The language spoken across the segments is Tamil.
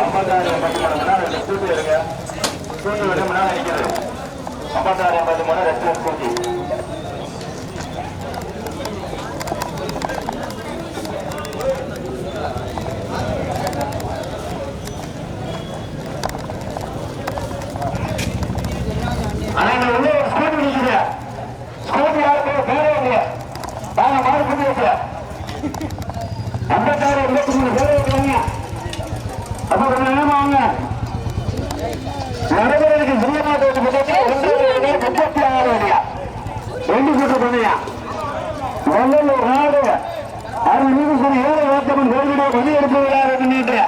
ஐம்பத்தாறு எண்பத்தி மூணு ரெண்டு நேரம் ஸ்கூட்டி எடுங்க ஸ்கூட்டி விட மணி நேரம் நிற்கிறது ஐம்பத்தாறு எண்பத்தி மூணு ரெண்டு ஸ்கூட்டி ஆனா இங்க உள்ள ஒரு ஸ்கூட்டி நிக்குது ஸ்கூட்டி யாருக்கு பேரே இல்லையா வாங்க மாறு பண்ணி வச்சு ஐம்பத்தாறு எண்பத்தி மூணு பேரே இருக்கிறாங்க அப்ப கொஞ்சம் நேரம் வாங்க நடைமுறைக்கு சிங்கமாட்டோட்டு பக்கத்தில் முப்பத்தி ஆறு அணியா ரெண்டு சுற்று பண்ணியா? வல்லூர் நாடு அருள்மிகு ஏழை வாத்தமன் கோவிலுடைய பணி எடுப்பு விழா நேற்று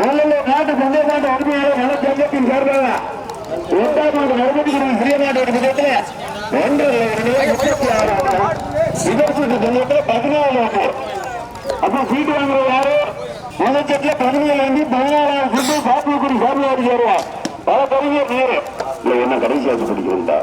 வல்லூர் நாட்டு சந்தை நாட்டு உரிமையாளர் நல சங்கத்தின் சார்பாக. எட்டாம் மாதம் நடைபெற்று சிறிய நாட்டோட பக்கத்தில் ஒன்றரை முப்பத்தி ஆறு இதற்கு சங்கத்தில் பதினாலு ஆண்டு அப்ப சீட்டு வாங்குற யாரு? முதச்சத்துல பதினேழு வந்து பல பெரிய என்ன கடைசி ஆச்சு படிக்கிறா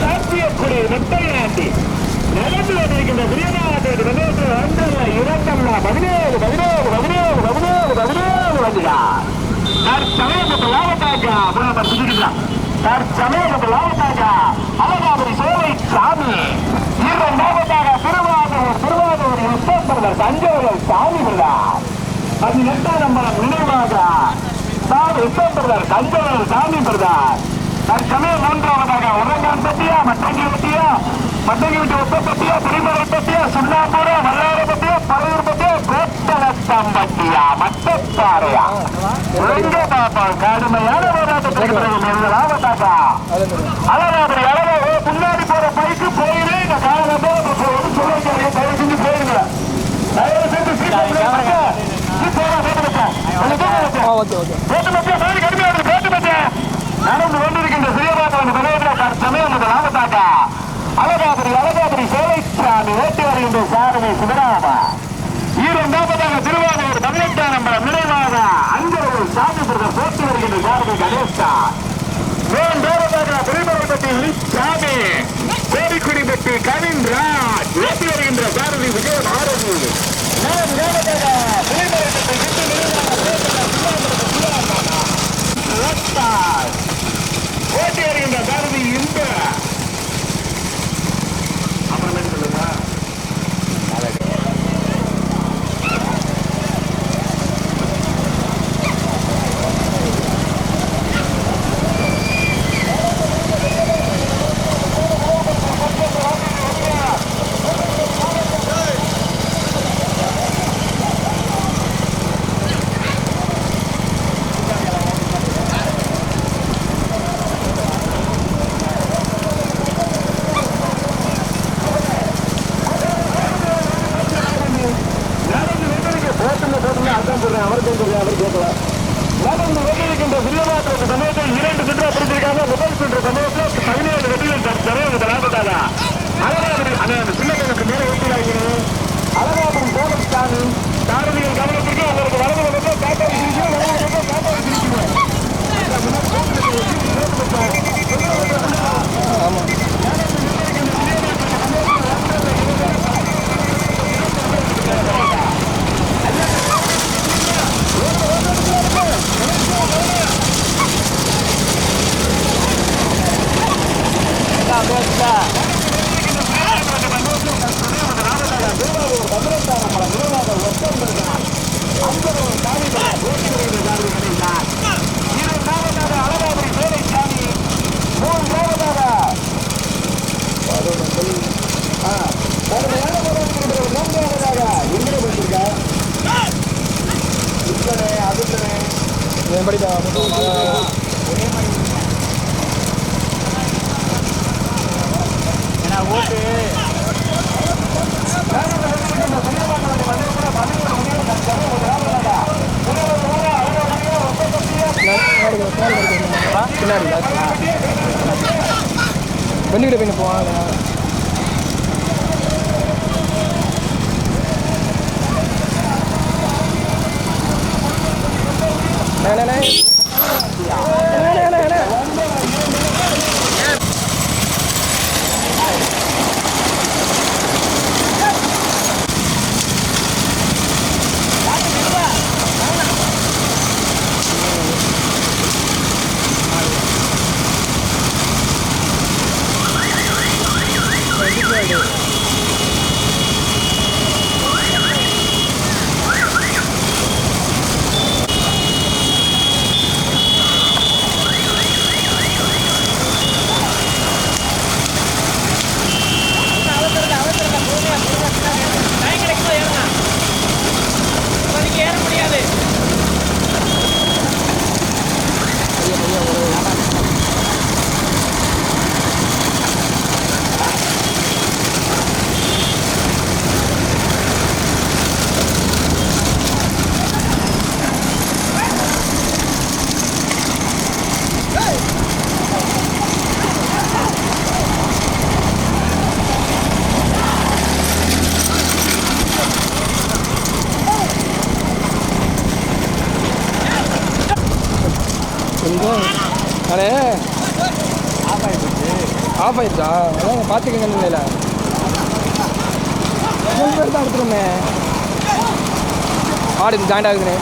சாத்தியக்குடி நெட்டையாண்டி நடந்து கொண்டிருக்கின்ற பிரியநாதர் வினோதர் அந்தல இரண்டல்ல பதினேழு பதினேழு பதினேழு பதினேழு பதினேழு வண்டியா தற்சமயத்து லாபத்தாக்கா புனம சுஜிக்கலாம் தற்சமயத்து லாபத்தாக்கா அழகாபுரி சோலை சாமி இரண்டாவதாக திருவாரூர் திருவாரூர் உத்தரப்பிரதர் தஞ்சோரல் சாமி பிள்ளார் அது எட்டாம் நம்பர் நினைவாக சாமி உத்தரப்பிரதர் தஞ்சோரல் சாமி பிரதார் தற்சமயம் மூன்றாவதாக உரங்கான் பட்டியா மட்டங்கி பட்டியா மட்டங்கி விட்டு ஒப்ப பட்டியா திருமலை பட்டியா சுண்ணாம்பூரா வல்லாறு பட்டியா பழையூர் பட்டியா கோட்டலத்தம் பட்டியா மட்டப்பாறையா எங்க பாப்பா கடுமையான போராட்டத்திற்கு பிறகு லாபத்தாக்கா? அழகாபுரி அழகா ஓ, முன்னாடி போற பைக்கு போயிரு. இந்த காலம் ஒரு சொல்லுங்க தயவு செஞ்சு போயிருங்க. தயவு செஞ்சு சீட் போட்டு சீட் போட போட்டு ஓகே ஓகே போட்டு மத்திய மாறி கடுமையாக போட்டு மத்திய நடந்து கொண்டிருக்கின்ற சிறியபாக்கம் தலைவர்கள் சமயம் அந்த லாபத்தாக்கா அழகாபுரி அழகாபுரி சாமி ஓட்டி வருகின்ற சாரணி சிவராமா 頑張りだ。ஆஃப் அதான் பார்த்துக்கங்க இல்லைல்ல மூணு பேர் தான் எடுத்துருமே ஆடு ஜாயிண்ட் ஆகுதுண்ணே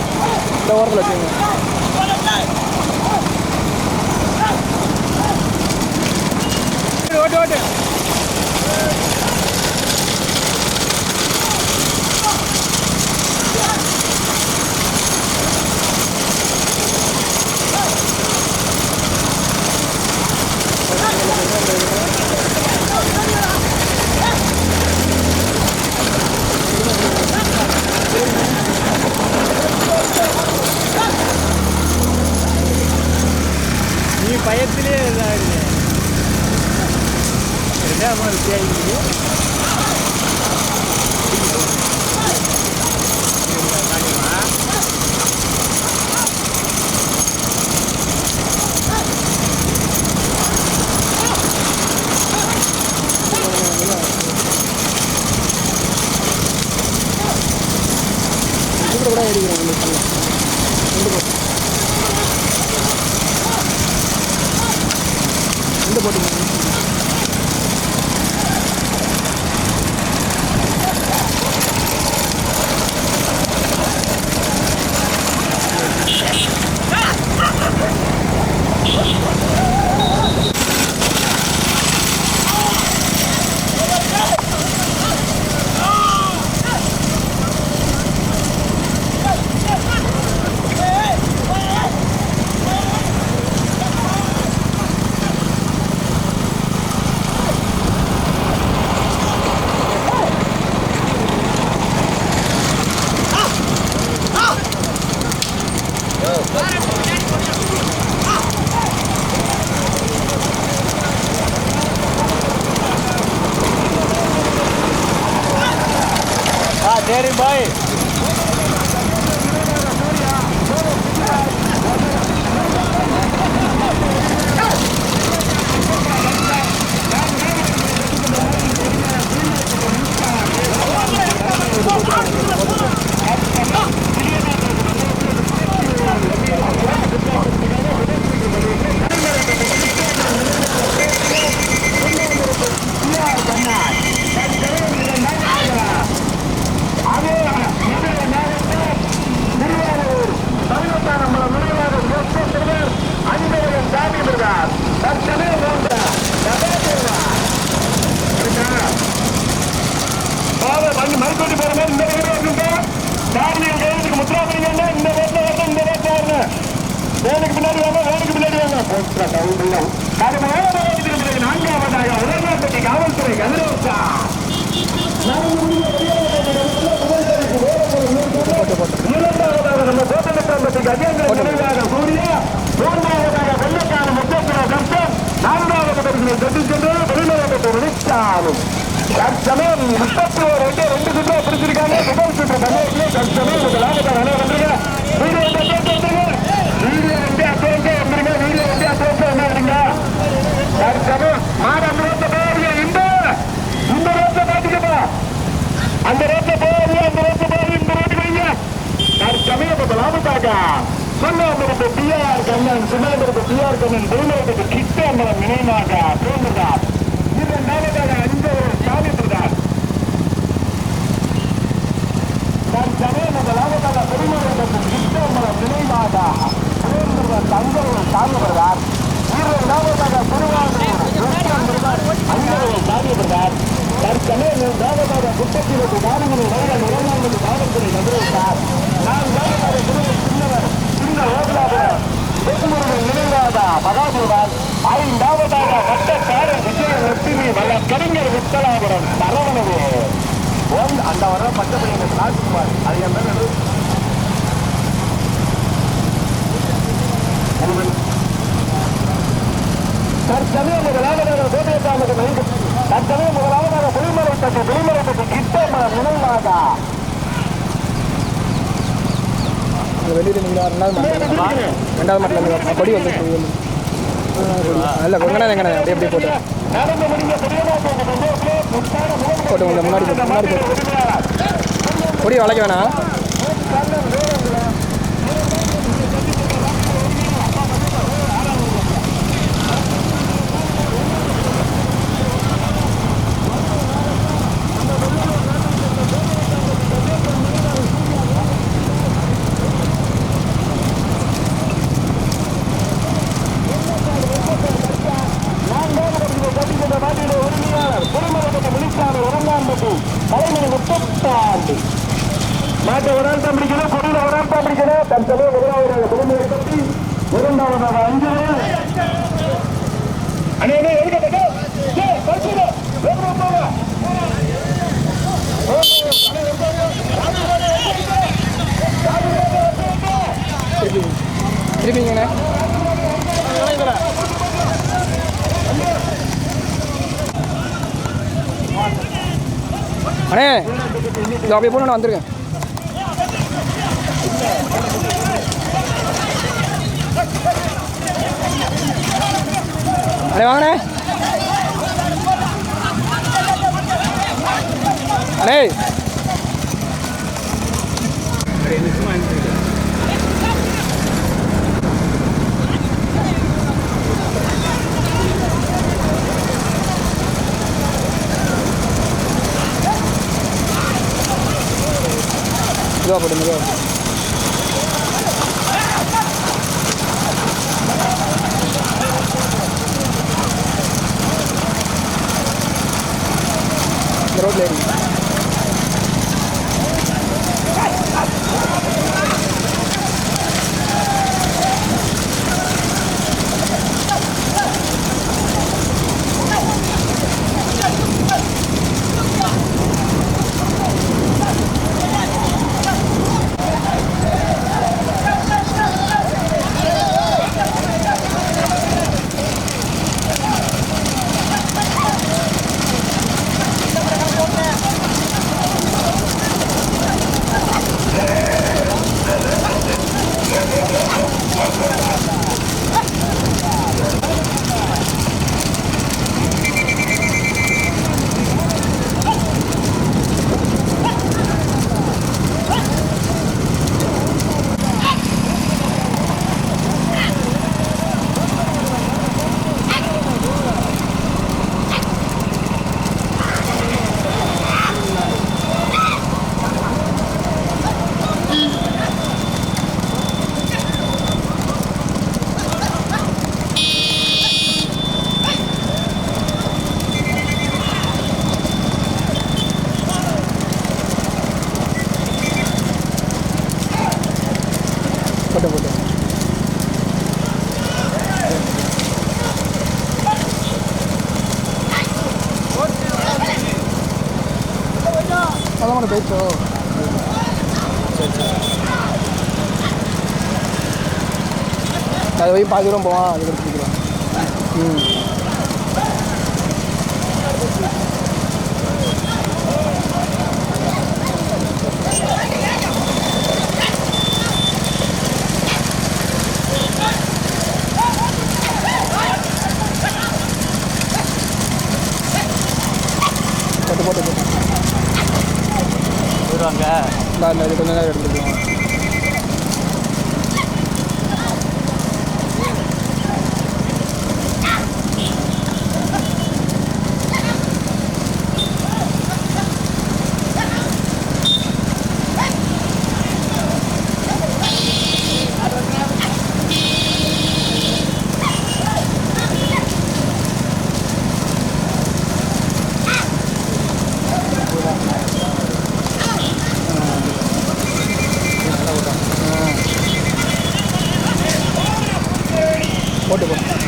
இந்த ஓரத்தில் வச்சுக்கோங்க. ஓட்டு ஓட்டு. Thank you. பயத்திலே இதாகுது ரெண்டாவது வித்தியாகிங்க கூட ரெண்டு Merin baik. முடித்தாலும் தற்சமயம் முப்பத்தி ஒரு ரெண்டு ரெண்டு சுற்றா பிடிச்சிருக்காங்க. முதல் சுற்று தமிழகத்திலே தற்சமயம் முதலாவது அணை வந்துருங்க. வீடியோ வந்து அட்வான்ஸ் வந்துருங்க வீடியோ வந்து அட்வான்ஸ் வந்துருங்க. வீடியோ வந்து அட்வான்ஸ் வந்துருங்க. தற்சமயம் மாடு அந்த ரோட்ட போறீங்க இந்த இந்த ரோட்ல பாத்துக்கப்பா அந்த ரோட்ல போறீங்க அந்த ரோட்ல போறீங்க இந்த ரோட்டுக்கு வைங்க. தற்சமயம் முதலாவதாக சுண்ணாம்பரத்து பிஆர் கண்ணன் சுண்ணாம்பரத்து பிஆர் கண்ணன் திருமணத்துக்கு கிட்ட அம்பலம் நினைவாக பூமிதார் இரண்டாவதாக அஞ்சவர் சாமி பிரதார் தற்சமயம் முதலாவதாக பெருமரத்துக்கு கிட்ட அம்பலம் நினைவாக பூமிதார் தங்கவர் சாமி பிரதார் இரண்டாவதாக திருவாரூர் அஞ்சவர் சாமி பிரதார் நூற்றி நாடுகளை வருடம் இரண்டாவது காவல்துறை நகர்த்தார் நான் வேலைக்கார சின்னவர் சின்ன ஓபலாபுரம் வெகுமுருகன் நினைவாதா மகாபுரம் ஐந்தாவதாக வட்டக்கார விஜய லட்சுமி வல்ல கவிஞர் வித்தலாபுரம் சரவணவு ஓம் அந்த வர பச்சைப்படி ராஜ்குமார் அது என் மேல நடு- தற்சமயம் முதலாவதாக கோபியசாமி மைந்து தற்சமயம் முதலாவதாக புலிமலை பற்றி புலிமலை பற்றி கிட்ட அந்த வெளியில் நீங்கள் ரெண்டாவது மாட்டில் ரெண்டாவது மாட்டில் கொடி வந்து இல்லை கொங்கடா எங்கண்ணே அப்படியே அப்படியே போட்டு. போட்டு கொஞ்சம் முன்னாடி போட்டு முன்னாடி போட்டு. கொடி வளைக்க வேணாம் மாட்டை ஒரு ஆள் தான் பிடிக்கணும் கொடியில ஒரு ஆள் தான் பிடிக்கணும் தற்சமயம் முதலாவதாக புதுமையை பற்றி இரண்டாவதாக அஞ்சு அண்ணே அண்ணே எதுக்கு கட்டு ஏய் பரிசுல வேகமா போங்க திருப்பி திருப்பிங்கண்ணே அண்ணே இது அப்படியே போன நான் வந்திருக்கேன் அண்ணே வாங்கண்ணே அண்ணே மெதுவாக போட்டு போயிடுச்சோ அது போய் பாதி தூரம் போவான் அது எடுத்துக்கலாம் ம் இந்த இந்த இது கொஞ்ச நேரம் எடுத்துக்கலாம் போட்டு போட்டு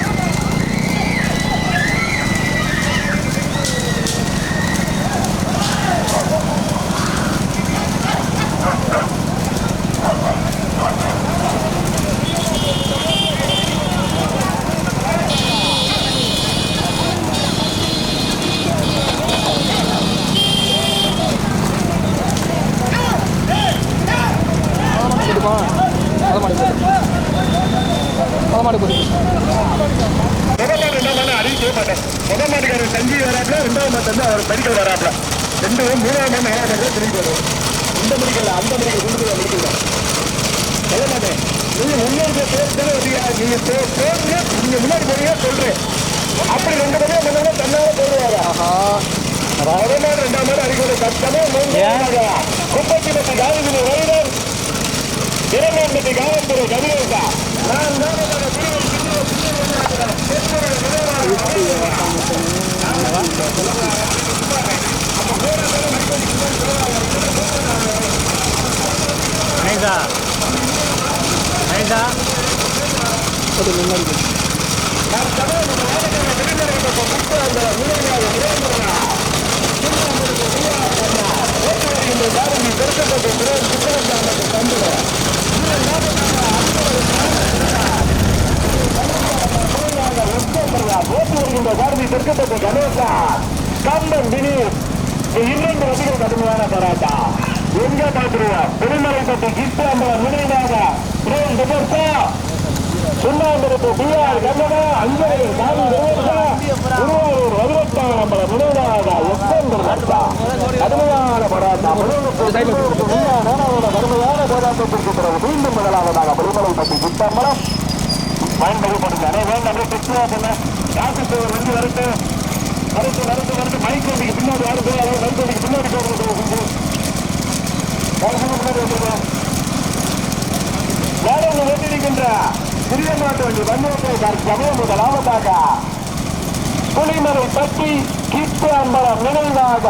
அடுத்து வராப்ல ரெண்டு மூணாம் மணி நாலாம் மணி திரும்பி வரும் இந்த மணிக்கல்ல அந்த மணிக்கு கொண்டு போய் முடிக்கலாம் சொல்லலாமே நீங்க முன்னோருக்கு பேர் நீங்க பேர் பேருங்க நீங்க முன்னாடி போறீங்க சொல்றேன். அப்படி ரெண்டு பேரும் முன்னாடி தன்னால முதல் நாள் ரெண்டாம் நாள் அறிக்கை கஷ்டமே முப்பத்தி பத்து வைரர் இரண்டாம் பத்தி காலத்துறை கவிதா நான் தான் நைஸா நைஸா அது முன்னாடி ஓட்டு வருகின்ற பாரதி தெற்கப்பட்ட கணேசா கம்பன் தினீர் இன்னொன்று அதிகம் கடுமையான போராட்டம். எங்க பார்த்துருவோம் திருமலைப்பட்டி கிருஷ்ணாம்பரம் நினைவாக பிரேம் திபர்சா சுண்ணாம்பரத்து பிஆர் கண்ணனா அஞ்சலி சாமி நினைவா திருவாரூர் பதினெட்டாம் நம்பர் நினைவாக ஒப்பந்தம் ராஜா. கடுமையான போராட்டம். நேரான கடுமையான போராட்டத்திற்கு பிறகு மீண்டும் முதலாவதாக திருமலைப்பட்டி கிருஷ்ணாம்பரம் பயன்படுத்தப்படுங்க அடே வேண்டாம் அப்படியே பண்ண காசு வண்டி வரட்டு வரட்டு வரட்டு வரட்டு மைக் வண்டிக்கு பின்னாடி யாரும் போய் மைக் வண்டிக்கு பின்னாடி போகிறது முன்னாடி வந்துருக்கோம் வேலையில் வேண்டியிருக்கின்ற சிறிய வண்டி சமயம் புலிமலை பட்டி கிட்டு அம்பலம் நினைவாக.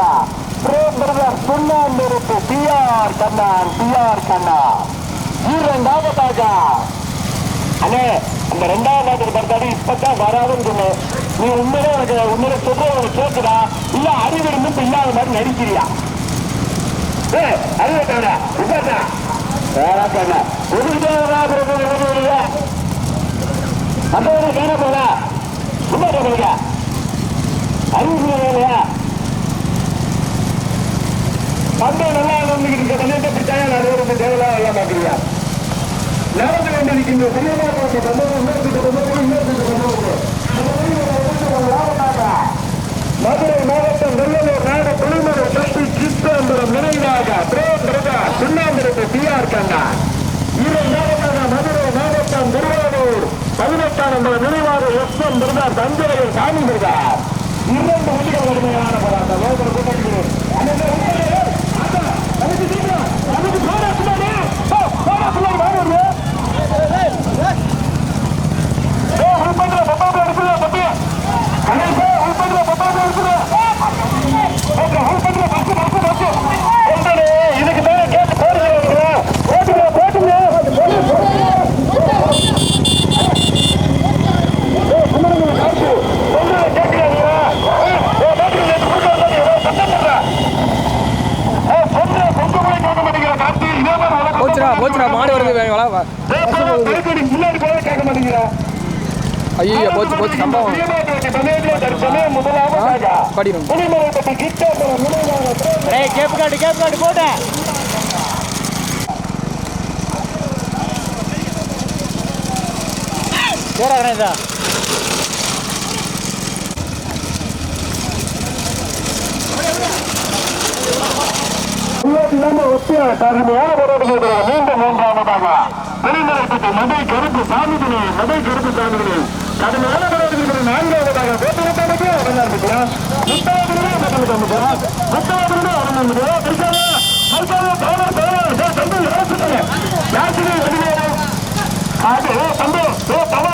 Prem brother சுண்ணாம்பிருப்பு P R Kannan P R Kanna. இரண்டாவதாக. அண்ணே அந்த ரெண்டாவது நாட்டுக்கு பார்த்தாடி இப்பதான் வராதுன்னு சொன்னேன் நீ உண்மையிலே எனக்கு உண்மையிலே சொல்ற உனக்கு கேட்குதா இல்ல அறிவு இருந்தும் இல்லாத மாதிரி நடிக்கிறியா? ஏ அறிவு தவிர உட்கார்ந்தா வேற வரா அந்த வேலை கேன போல சும்மா கேட்க அறிவு இல்லையா பந்தம் நல்லா வந்துக்கிட்டு இருக்க. தண்ணியை பிடிச்சாயா நான் நடந்து கொண்டிருக்கின்ற பெரியமாட்டு சம்பவம் இன்னொரு சம்பவம் இன்னொரு மதுரை மாவட்டம் வெள்ளலூர் நாடு புலிமலை சக்தி சித்தம்பரம் நினைவாக பிரேம் பிரதா சுண்ணாம்பிரத்து பி ஆர் கண்ணா இரண்டாவதாக மதுரை மாவட்டம் திருவாரூர் பதினெட்டாம் நம்பர் நினைவாக எஸ் எம் பிரதா தஞ்சையில் சாமி பிரதா இரண்டு வண்டிகள் கடுமையான போராட்டம் ஐயோ போச்சு போச்சு சம்பவம். படிடும் டேய் கேப் காட்டு கேப் காட்டு போட்ட ஏறா கணேசா. மீண்டும் மூன்றாவதாக வெளிநடப்பட்ட மதை கருப்பு சாமிதினி மதை கருப்பு சாமிதினி கடுமையான போராட்டத்திற்கு நான்காவதாக போட்டுவிட்டாங்க அவர்தான் முத்தாவது முத்தாவது அது ஓ தம்பி ஓ தவா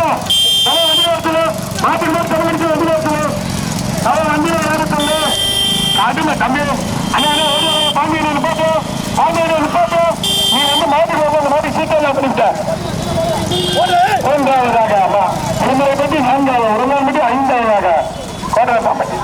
தவா வண்டி ஓடுத்துல மாட்டுக்கு மாட்டு தவா அடிச்சு வண்டி ஓடுத்துல தவா வண்டியில ஏறத்துல காட்டுங்க தம்பி. அண்ணா அண்ணா ஓடி வர பாண்டி நீ போட்டு பாண்டி நீ போட்டு நீ வந்து மாட்டுக்கு வந்து அந்த மாட்டு சீக்கிரம் பண்ணிட்ட மூன்றாவதாக அம்மா. உடுமலைப்பட்டி நான்காவது உடுமலைப்பட்டி ஐந்தாவதாக. கோட்டரசாம்பட்டி